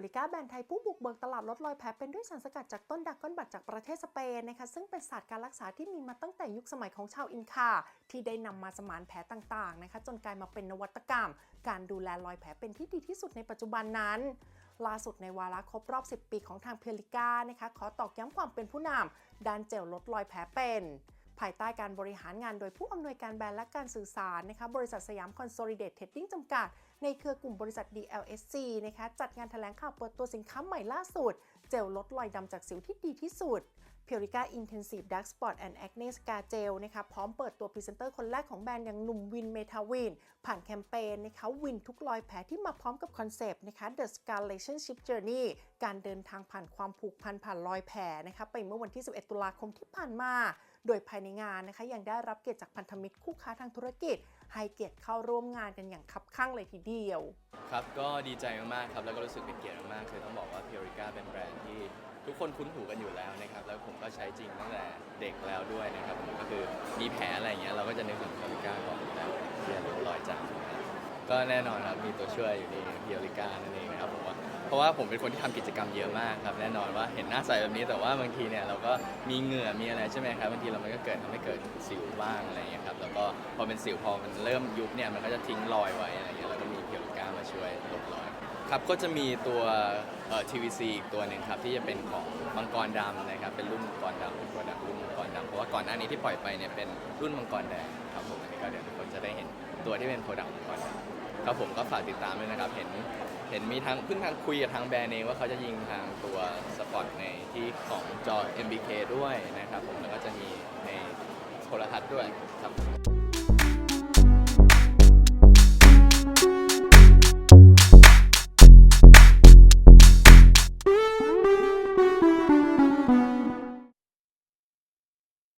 เพลิก้าแบนไทยผู้บุกเบิกตลาดลดรอยแผลเป็นด้วยสารสกัดจากต้นดักก้อนบัตจากประเทศสเปนนะคะซึ่งเป็นศาสตร์การรักษาที่มีมาตั้งแต่ยุคสมัยของชาวอินคา ที่ได้นำมาสมานแผลต่างๆนะคะจนกลายมาเป็นนวัตกรรม การดูแลรอยแผลเป็นที่ดีที่สุดในปัจจุบันนั้นล่าสุดในวาระครบรอบ 10 ปีของทางเพลิก้านะคะขอตอกย้ำความเป็นผู้นำด้านเจลลดรอยแผลเป็น ภายใต้การบริหารงานโดยผู้อำนวยการแบรนด์และการสื่อสารนะคะบริษัทสยามคอนโซลิเดตเทดดิ้งจำกัด ในเครือกลุ่มบริษัท DLSC นะคะจัดงานแถลงข่าวเปิดตัวสินค้าใหม่ล่าสุด เจลลดรอยดำจากสิวที่ดีที่สุด p u r i c a Intensive Dark Spot and Acne Scar Gel นะคะพร้อมเปิดตัวพรีเซนเตอร์คนแรกของแบรนด์อย่างหนุ่มวินเมทาวิน ผ่านแคมเปญนะคะวินทุกรอยแผลที่มาพร้อมกับคอนเซปต์นะคะ The Scar Relationship Journey การเดินทางผ่านความผูกพันผ่านรอยแผลนะคะไปเมื่อวันที่ 11 ตุลาคมที่ผ่านมาโดยภายในงานนะคะยังได้รับเกียรติจากพันธมิตรคู่ค้าทางธุรกิจ ให้เกียรติเข้าร่วมงานกันอย่างคับข้างเลยทีเดียว ครับก็ดีใจมากๆครับแล้วก็รู้สึกเป็นเกียรติมากๆคือต้องบอกว่า p u r i c a เป็นแบรนด์ที่ทุกคนคุ้นหูกันอยู่แล้วนะครับแล้วผมก็ใช้จริงตั้งแต่เด็กแล้วด้วยนะครับผมก็คือมีแผลอะไรเงี้ยเราก็จะนึกถึง p u r i c a ก่อนแล้วเรียนรู้รอยจางก็แน่นอนครับมีตัวช่วยอยู่นี่ p u r i c a นั่นเองนะครับผมว่า เพราะว่าผมเป็นคนที่ทำกิจกรรมเยอะมากครับแน่นอนว่าเห็นหน้าใสแบบนี้แต่ว่าบางทีเนี่ยเราก็มีเหงื่อมีอะไรใช่ไหมครับบางทีเรามันก็เกิดทำให้เกิดสิวบ้างอะไรอย่างเงี้ยครับแล้วก็พอเป็นสิวพอมันเริ่มยุบเนี่ยมันก็จะทิ้งรอยไว้อะไรอย่างเงี้ยแล้วก็มี p u r i c a มาช่วยลบรอย ครับก็จะมีตัวเอ่อ TVC อีกตัวหนึ่งครับที่จะเป็นของมังกรดำนะครับเป็นรุ่นมังกรดำเป็นโปรดักรุ่นมังกรดำเพราะว่าก่อนหน้านี้ที่ปล่อยไปเนี่ยเป็นรุ่นมังกรแดงครับผมอันนี้ก็เดี๋ยวทุกคนจะได้เห็น ตัวที่เป็นโปรดักต์ก่อนครับผมก็ฝากติดตามด้วยนะครับ เห็นเห็นมีทางเพิ่งทางคุยกับทางแบรนด์เองว่าเขาจะยิงทางตัวสปอตในที่ของจอ MBK ด้วยนะครับผมแล้วก็จะมีในโทรทัศน์ด้วยครับ